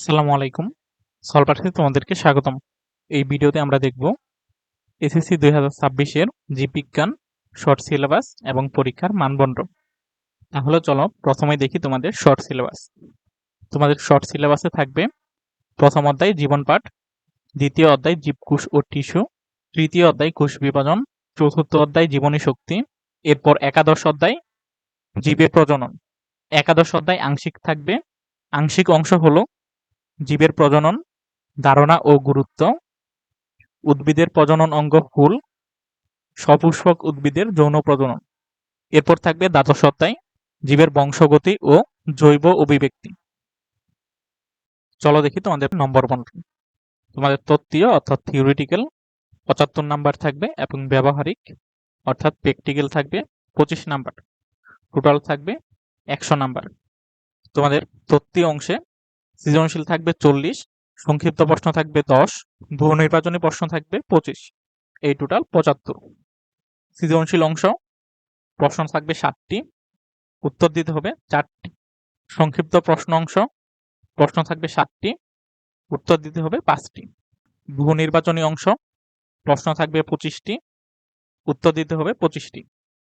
আসসালামু আলাইকুম। সলপাঠে তোমাদেরকে স্বাগতম। এই ভিডিওতে আমরা দেখব এসএসসি দুই হাজার ছাব্বিশের জীববিজ্ঞান শর্ট সিলেবাস এবং পরীক্ষার মানদণ্ড। তাহলে চলো প্রথমে দেখি তোমাদের শর্ট সিলেবাস। তোমাদের শর্ট সিলেবাসে থাকবে প্রথম অধ্যায় জীবন পাঠ, দ্বিতীয় অধ্যায় জীবকোষ ও টিস্যু, তৃতীয় অধ্যায় কোষ বিভাজন, চতুর্থ অধ্যায় জীবনী শক্তি, এরপর একাদশ অধ্যায় জীবের প্রজনন। একাদশ অধ্যায় আংশিক থাকবে। আংশিক অংশ হলো জীবের প্রজনন, ধারণা ও গুরুত্ব, উদ্ভিদের প্রজনন অঙ্গ ফুল, সপুষ্পক উদ্ভিদের যৌন প্রজনন। এরপর থাকবে দ্বাদশ জীবের বংশগতি ও জৈব অভিব্যক্তি। চলো দেখি তোমাদের নম্বর বন্টন তোমাদের তত্ত্বীয় অর্থাৎ থিওরিটিক্যাল পঁচাত্তর নাম্বার থাকবে এবং ব্যবহারিক অর্থাৎ প্র্যাকটিক্যাল থাকবে পঁচিশ নাম্বার। টোটাল থাকবে একশো নাম্বার। তোমাদের তত্ত্বীয় অংশে সৃজনশীল থাকবে চল্লিশ সংক্ষিপ্ত প্রশ্ন থাকবে দশ বহু নির্বাচনী প্রশ্ন থাকবে পঁচিশ। এই টোটাল পঁচাত্তর। সৃজনশীল অংশ প্রশ্ন থাকবে সাতটি উত্তর দিতে হবে চারটি। সংক্ষিপ্ত প্রশ্ন অংশ প্রশ্ন থাকবে সাতটি উত্তর দিতে হবে পাঁচটি। বহু নির্বাচনী অংশ প্রশ্ন থাকবে পঁচিশটি উত্তর দিতে হবে পঁচিশটি।